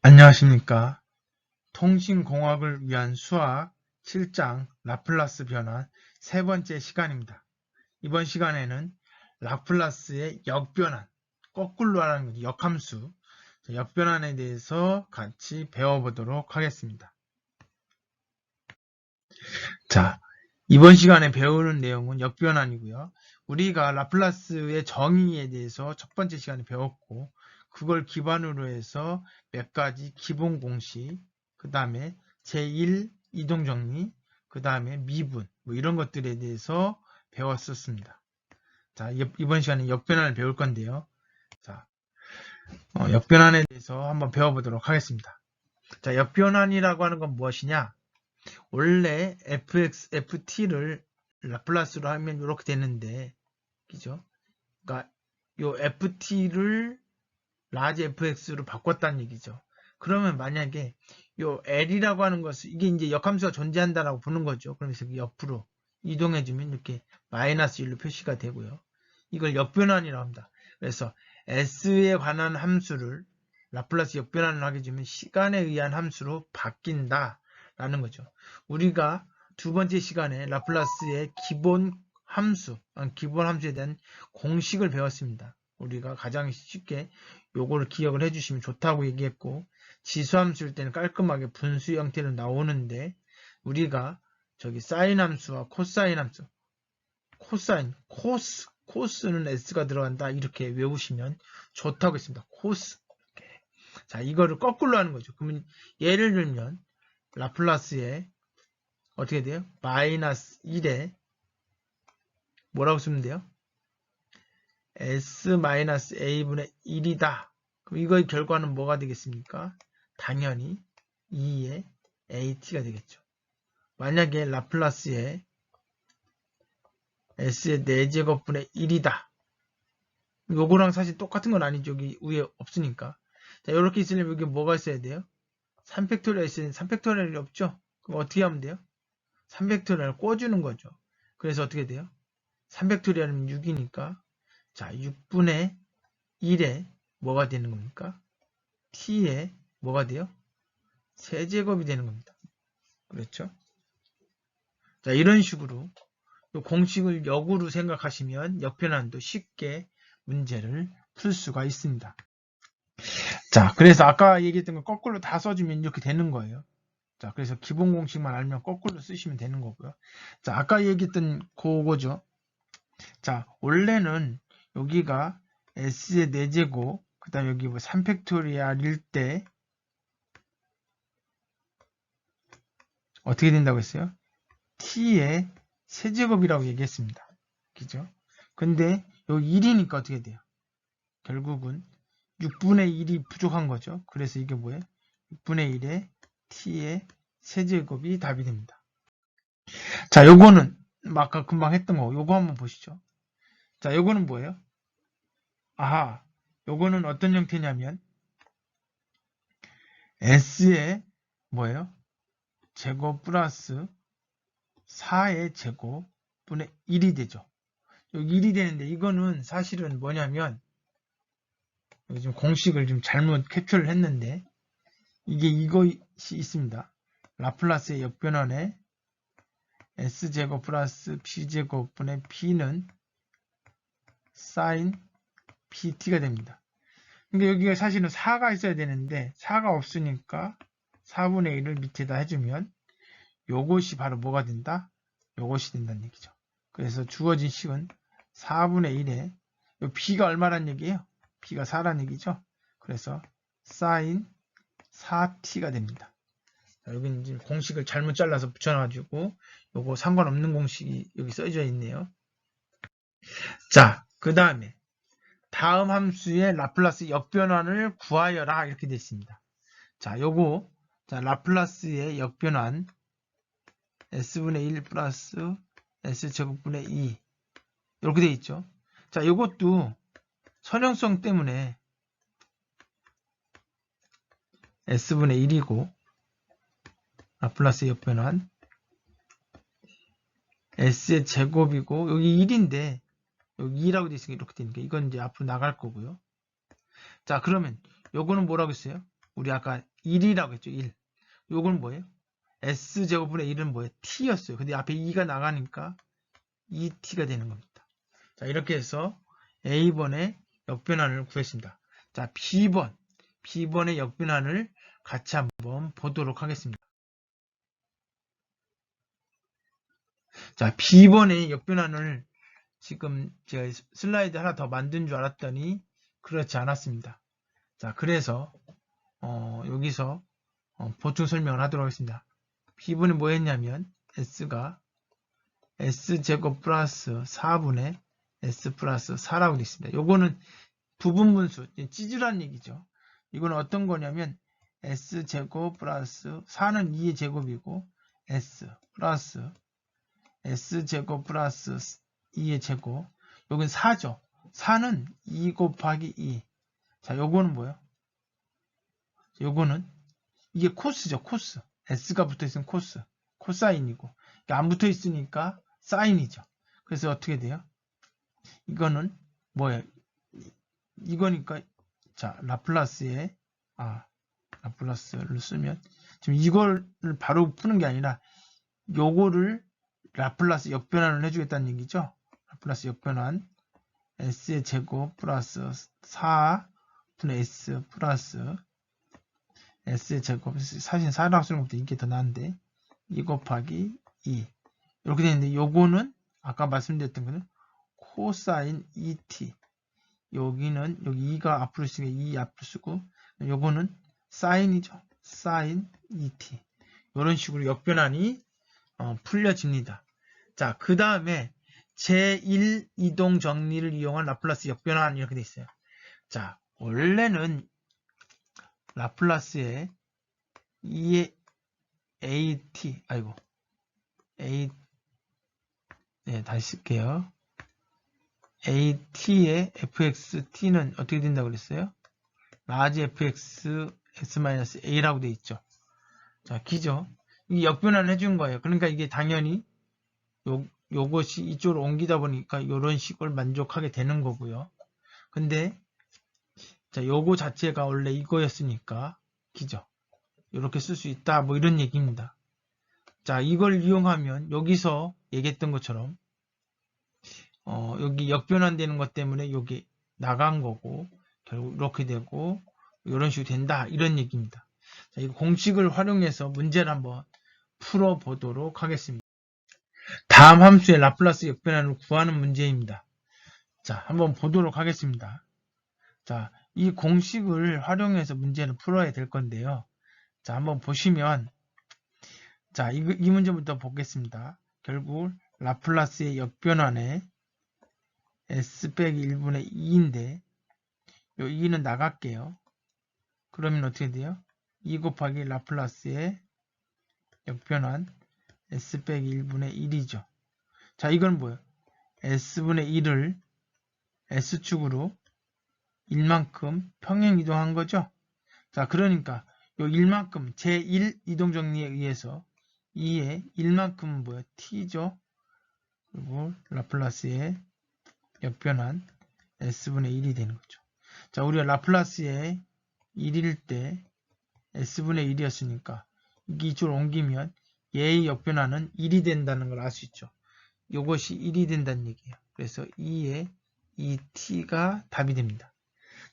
안녕하십니까. 통신공학을 위한 수학 7장 라플라스 변환 세 번째 시간입니다. 이번 시간에는 라플라스의 역변환, 거꾸로 하는 거죠. 역함수, 역변환에 대해서 같이 배워보도록 하겠습니다. 자, 이번 시간에 배우는 내용은 역변환이고요. 우리가 라플라스의 정의에 대해서 첫 번째 시간에 배웠고, 그걸 기반으로 해서 몇 가지 기본 공식, 그 다음에 제1 이동정리, 그 다음에 미분, 뭐 이런 것들에 대해서 배웠었습니다. 자, 이번 시간에 역변환을 배울 건데요. 자, 어, 역변환에 대해서 한번 배워보도록 하겠습니다. 자, 역변환이라고 하는 건 무엇이냐? 원래 fx, ft를 라플라스로 하면 이렇게 되는데, 그죠? 그러니까 요 ft를 라지 fx로 바꿨다는 얘기죠. 그러면 만약에 요 l이라고 하는 것을 이게 이제 역함수가 존재한다라고 보는 거죠. 그러면서 옆으로 이동해주면 이렇게 마이너스 1로 표시가 되고요. 이걸 역변환이라고 합니다. 그래서 s에 관한 함수를 라플라스 역변환을 하게 되면 시간에 의한 함수로 바뀐다라는 거죠. 우리가 두 번째 시간에 라플라스의 기본 함수, 기본 함수에 대한 공식을 배웠습니다. 우리가 가장 쉽게 요거를 기억을 해주시면 좋다고 얘기했고 지수함수일 때는 깔끔하게 분수 형태로 나오는데 우리가 저기 사인 함수와 코사인 함수 코사인, 코스, 코스는 s가 들어간다 이렇게 외우시면 좋다고 했습니다. 코스. 자 이거를 거꾸로 하는 거죠. 그러면 예를 들면 라플라스에 어떻게 돼요? 마이너스 1에 뭐라고 쓰면 돼요? s-a분의 1이다. 그럼 이거의 결과는 뭐가 되겠습니까? 당연히 2의 at가 되겠죠. 만약에 라플라스의 s의 4제곱분의 1이다. 요거랑 사실 똑같은 건 아니죠. 여기 위에 없으니까. 자, 이렇게 있으려면 여기 뭐가 있어야 돼요? 3팩토리얼 있으니 3팩토리얼이 없죠? 그럼 어떻게 하면 돼요? 3팩토리얼을 꿔주는 거죠. 그래서 어떻게 돼요? 3팩토리얼은 6이니까 자, 6분의 1에 뭐가 되는 겁니까? t에 뭐가 돼요? 세제곱이 되는 겁니다. 그렇죠? 자, 이런 식으로 공식을 역으로 생각하시면 역변환도 쉽게 문제를 풀 수가 있습니다. 자, 그래서 아까 얘기했던 거 거꾸로 다 써주면 이렇게 되는 거예요. 자, 그래서 기본 공식만 알면 거꾸로 쓰시면 되는 거고요. 자, 아까 얘기했던 그거죠. 자, 원래는 여기가 s의 4제곱 그 다음 여기 뭐 3팩토리얼일 때 어떻게 된다고 했어요? t의 세제곱이라고 얘기했습니다. 그죠? 근데 여기 1이니까 어떻게 돼요? 결국은 6분의 1이 부족한 거죠. 그래서 이게 뭐예요? 6분의 1에 t의 세제곱이 답이 됩니다. 자, 요거는 아까 금방 했던 거, 요거 한번 보시죠. 자, 요거는 뭐예요? 아하, 요거는 어떤 형태냐면 s의 뭐예요? 제곱 플러스 4의 제곱 분의 1이 되죠. 여기 1이 되는데 이거는 사실은 뭐냐면 지금 공식을 좀 잘못 캡처를 했는데 이게 이것이 있습니다. 라플라스의 역변환에 s제곱 플러스 b제곱 분의 b는 사인 PT가 됩니다. 근데 여기가 사실은 4가 있어야 되는데 4가 없으니까 4분의 1을 밑에다 해주면 요것이 바로 뭐가 된다? 요것이 된다는 얘기죠. 그래서 주어진 식은 4분의 1에 요 b가 얼마란 얘기예요? b가 4란 얘기죠. 그래서 사인 4t가 됩니다. 여기는 지금 공식을 잘못 잘라서 붙여놔가지고 요거 상관없는 공식이 여기 써져 있네요. 자, 그 다음에 다음 함수의 라플라스 역변환을 구하여라 이렇게 되어 있습니다. 자, 요거 자, 라플라스의 역변환 s분의 1 플러스 s제곱분의 2 이렇게 되어 있죠. 자, 요것도 선형성 때문에 s분의 1이고 라플라스 역변환 s의 제곱이고 여기 1인데 여기 2라고 되어 있으니까 이렇게 되니까 이건 이제 앞으로 나갈 거고요. 자 그러면 요거는 뭐라고 했어요? 우리 아까 1이라고 했죠. 1. 요건 뭐예요? S제곱분의 1은 뭐예요? T였어요. 근데 앞에 2가 나가니까 2T가 되는 겁니다. 자, 이렇게 해서 A번의 역변환을 구했습니다. 자, B번. B번의 역변환을 같이 한번 보도록 하겠습니다. 자, B번의 역변환을 지금 제가 슬라이드 하나 더 만든 줄 알았더니 그렇지 않았습니다. 자, 그래서 어, 여기서 어, 보충 설명을 하도록 하겠습니다. B분이 뭐 했냐면 S가 S제곱 플러스 4분의 S 플러스 4라고 되어 있습니다. 요거는 부분 분수, 찌질한 얘기죠. 이거는 어떤 거냐면 S제곱 플러스 4는 2의 제곱이고 S 플러스 S제곱 플러스 2의 제곱 여긴 4죠. 4는 2 곱하기 2. 자, 요거는 뭐예요? 요거는 이게 코스죠. 코스. S가 붙어 있으면 코스. 코사인이고 안 붙어 있으니까 사인이죠. 그래서 어떻게 돼요? 이거는 뭐예요? 이거니까 자 라플라스의 아 라플라스를 쓰면 지금 이걸 바로 푸는 게 아니라 요거를 라플라스 역변환을 해주겠다는 얘기죠. 라플라스 역변환 s의 제곱 플러스 4분의 s 플러스 s의 제곱 사실 4라고 쓰는 것보다 이게 더 나은데 2 곱하기 2 이렇게 되는데 요거는 아까 말씀드렸던 거는 코사인 2t 여기는 여기 2가 앞으로 쓰니까 2 앞으로 쓰고 요거는 사인이죠. 사인 2t 이런 식으로 역변환이 어, 풀려집니다. 자, 그 다음에 제1 이동 정리를 이용한 라플라스 역변환 이렇게 돼 있어요. 자, 원래는 라플라스의 2의 AT, 아이고, A, 네, 다시 쓸게요. AT의 FXT는 어떻게 된다고 그랬어요? 라지 FX S-A라고 돼 있죠. 자, 기죠. 이 역변환을 해준 거예요. 그러니까 이게 당연히 요, 요것이 이쪽으로 옮기다 보니까 이런 식을 만족하게 되는 거고요. 근데 자, 요거 자체가 원래 이거였으니까 기죠. 이렇게 쓸 수 있다. 뭐 이런 얘기입니다. 자, 이걸 이용하면 여기서 얘기했던 것처럼 어, 여기 역변환되는 것 때문에 여기 나간 거고 결국 이렇게 되고 이런 식으로 된다. 이런 얘기입니다. 자, 이 공식을 활용해서 문제를 한번 풀어보도록 하겠습니다. 다음 함수의 라플라스 역변환을 구하는 문제입니다. 자, 한번 보도록 하겠습니다. 자, 이 공식을 활용해서 문제를 풀어야 될 건데요. 자, 한번 보시면 자, 이, 이 문제부터 보겠습니다. 결국 라플라스의 역변환에 s 빼기 1분의 2인데 요 2는 나갈게요. 그러면 어떻게 돼요? 2 곱하기 라플라스의 역변환 s 빼기 1분의 1이죠. 자, 이건 뭐예요? s분의 1을 s축으로 1만큼 평행 이동한 거죠. 자, 그러니까 요 1만큼 제1 이동 정리에 의해서 2의 1만큼은 뭐예요? t죠. 그리고 라플라스의 역변환 s분의 1이 되는 거죠. 자, 우리가 라플라스의 1일 때 s분의 1이었으니까 이게 이쪽으로 옮기면 얘의 역변화는 1이 된다는 걸 알 수 있죠. 이것이 1이 된다는 얘기예요. 그래서 2의 2t가 답이 됩니다.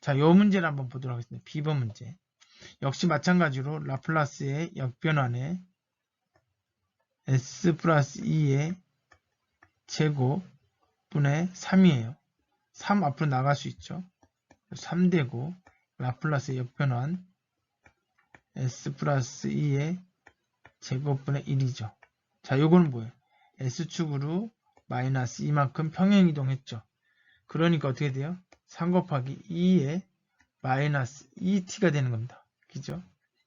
자, 요 문제를 한번 보도록 하겠습니다. B번 문제. 역시 마찬가지로 라플라스의 역변환에 s 플러스 2의 제곱분의 3이에요. 3 앞으로 나갈 수 있죠. 3되고 라플라스의 역변환 s 플러스 2의 제곱분의 1이죠. 자, 요거는 뭐예요? S축으로 마이너스 이만큼 평행 이동했죠. 그러니까 어떻게 돼요? 3 곱하기 2에 마이너스 2t가 되는 겁니다. 그죠?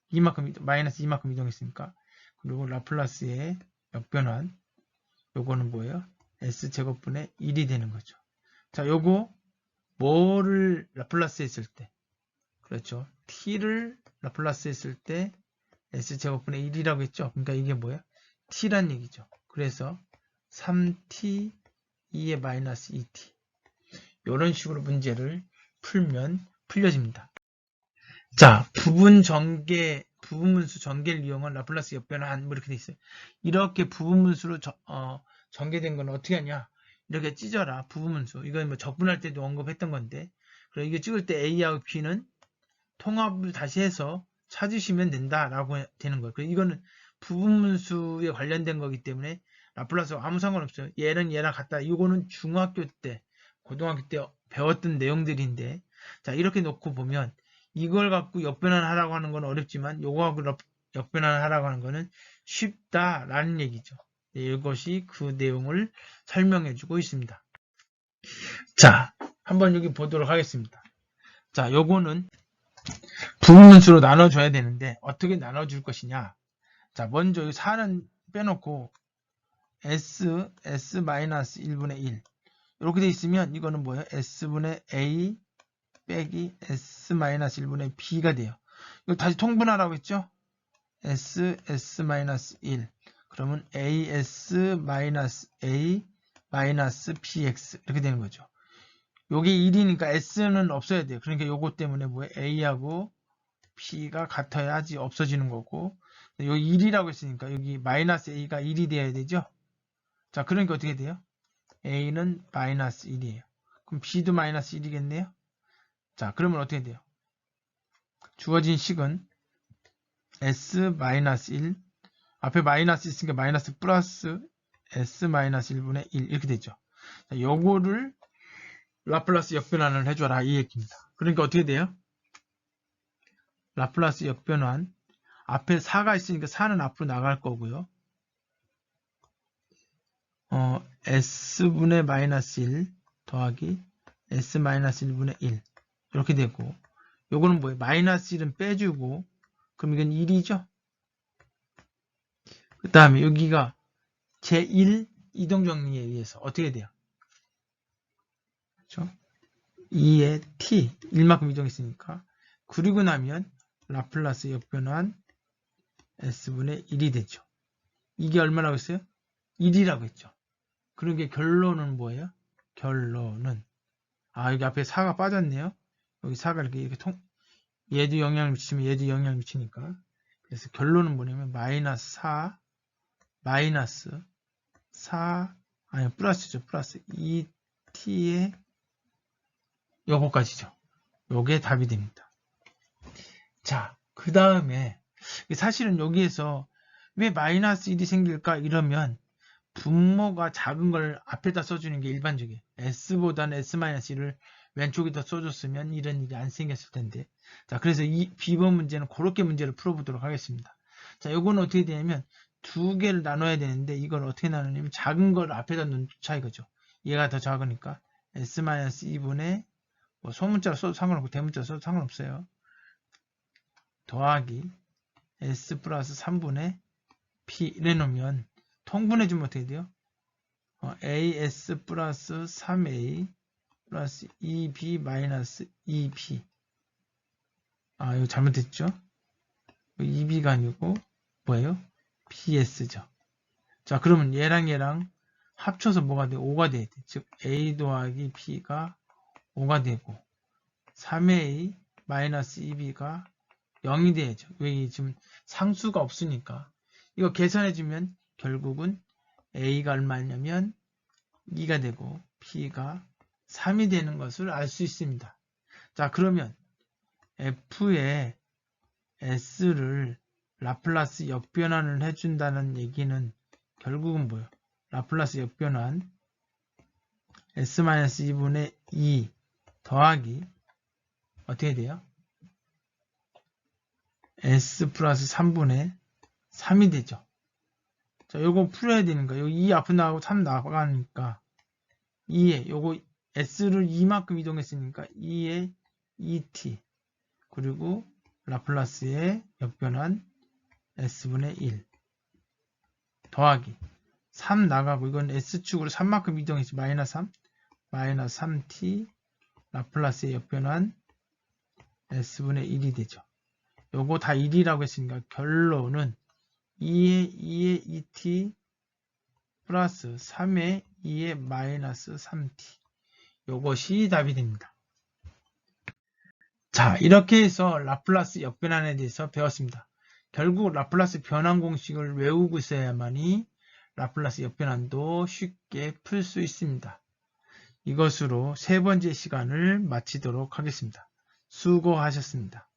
이만큼, 마이너스 이만큼 이동했으니까. 그리고 라플라스의 역변환. 요거는 뭐예요? S제곱분의 1이 되는 거죠. 자, 요거, 뭐를 라플라스 했을 때? 그렇죠. t를 라플라스 했을 때 s제곱분의 1이라고 했죠. 그러니까 이게 뭐예요? t란 얘기죠. 그래서 3t 2의 마이너스 2t 이런 식으로 문제를 풀면 풀려집니다. 자, 부분 전개, 부분문수 전개를 이용한 라플라스 역변환, 뭐 이렇게 돼 있어요. 이렇게 부분문수로 저- 어, 전개된 건 어떻게 하냐? 이렇게 찢어라, 부분문수. 이건 뭐 적분할 때도 언급했던 건데, 그리고 이거 찍을 때 A하고 B는 통합을 다시 해서 찾으시면 된다라고 되는 거예요. 이거는 부분문수에 관련된 거기 때문에 라플라스와 아무 상관없어요. 얘는 얘랑 같다. 이거는 중학교 때, 고등학교 때 배웠던 내용들인데, 자, 이렇게 놓고 보면 이걸 갖고 역변환 하라고 하는 건 어렵지만 요거하고 럽- 역변환 하라고 하는 거는 쉽다라는 얘기죠. 네, 이것이 그 내용을 설명해 주고 있습니다. 자, 한번 여기 보도록 하겠습니다. 자, 요거는 부분수로 나눠줘야 되는데 어떻게 나눠줄 것이냐. 자, 먼저 이 4는 빼놓고 s, s-1분의 1 이렇게 돼 있으면 이거는 뭐예요? s분의 a 빼기 s-1분의 b가 돼요. 이거 다시 통분하라고 했죠? s, s-1 그러면 as a 마이너스 bx 이렇게 되는 거죠. 요게 1이니까 s는 없어야 돼요. 그러니까 요거 때문에 뭐예요? a하고 b가 같아야지 없어지는 거고 요 1이라고 했으니까 여기 마이너스 a가 1이 돼야 되죠? 자, 그러니까 어떻게 돼요? a는 마이너스 1이에요. 그럼 b도 마이너스 1이겠네요? 자, 그러면 어떻게 돼요? 주어진 식은 s-1 앞에 마이너스 있으니까 마이너스 플러스 s-1분의 1 이렇게 되죠. 자, 요거를 라플라스 역변환을 해줘라 이 얘기입니다. 그러니까 어떻게 돼요? 라플라스 역변환 앞에 4가 있으니까 4는 앞으로 나갈 거고요. 어, s분의 마이너스 1 더하기 s 마이너스 1분의 1 이렇게 되고 요거는 뭐예요? 마이너스 1은 빼주고 그럼 이건 1이죠? 그 다음에 여기가 제1 이동정리에 의해서 어떻게 돼요? 그렇죠? 2의 t 1만큼 이동했으니까 그리고 나면 라플라스 역변환 s분의 1이 되죠. 이게 얼마라고 했어요? 1이라고 했죠. 그러게 결론은 뭐예요? 결론은 아 여기 앞에 4가 빠졌네요. 여기 4가 이렇게, 이렇게 통 얘도 영향을 미치면 얘도 영향을 미치니까 그래서 결론은 뭐냐면 마이너스 4 마이너스 4 아니 플러스죠 플러스 2t의 요거까지죠. 요게 답이 됩니다. 자, 그 다음에 사실은 여기에서 왜 마이너스 1이 생길까 이러면 분모가 작은 걸 앞에다 써주는 게 일반적이에요. s보다는 s-1을 왼쪽에다 써줬으면 이런 일이 안 생겼을 텐데. 자, 그래서 이 B번 문제는 그렇게 문제를 풀어보도록 하겠습니다. 자, 요거는 어떻게 되냐면 두 개를 나눠야 되는데 이걸 어떻게 나누냐면 작은 걸 앞에다 놓자 이거죠. 얘가 더 작으니까 s-2분의 뭐 소문자로 써도 상관없고 대문자로 써도 상관없어요. 더하기 s 플러스 3분의 p 이래 놓으면 통분해주면 어떻게 돼요? 어, as 플러스 3a 플러스 2b 마이너스 2b 아 이거 잘못했죠? 2b가 아니고 뭐예요? ps죠. 자 그러면 얘랑 얘랑 합쳐서 뭐가 돼? 5가 돼야 돼. 즉 a 더하기 b가 5가 되고 3a 마이너스 2b가 0이 돼야죠. 왜 지금 상수가 없으니까 이거 계산해주면 결국은 a가 얼마냐면 2가 되고 p가 3이 되는 것을 알 수 있습니다. 자 그러면 f의 s를 라플라스 역변환을 해준다는 얘기는 결국은 뭐예요? 라플라스 역변환 s-2분의 2 더하기 어떻게 돼요? s 플러스 3분의 3이 되죠. 자, 요거 풀어야 되는 거예요. 여기 2 앞으로 나가고 3 나가니까 2에 요거 s를 2만큼 이동했으니까 2에 2t 그리고 라플라스의 역변환 s분의 1 더하기 3 나가고 이건 s축으로 3만큼 이동했지 마이너스 3 마이너스 3t 라플라스의 역변환 S분의 1이 되죠. 요거 다 1이라고 했으니까 결론은 2의 2의 2t 플러스 3의 2의 마이너스 3t 요것이 답이 됩니다. 자 이렇게 해서 라플라스 역변환에 대해서 배웠습니다. 결국 라플라스 변환 공식을 외우고 있어야만이 라플라스 역변환도 쉽게 풀 수 있습니다. 이것으로 세 번째 시간을 마치도록 하겠습니다. 수고하셨습니다.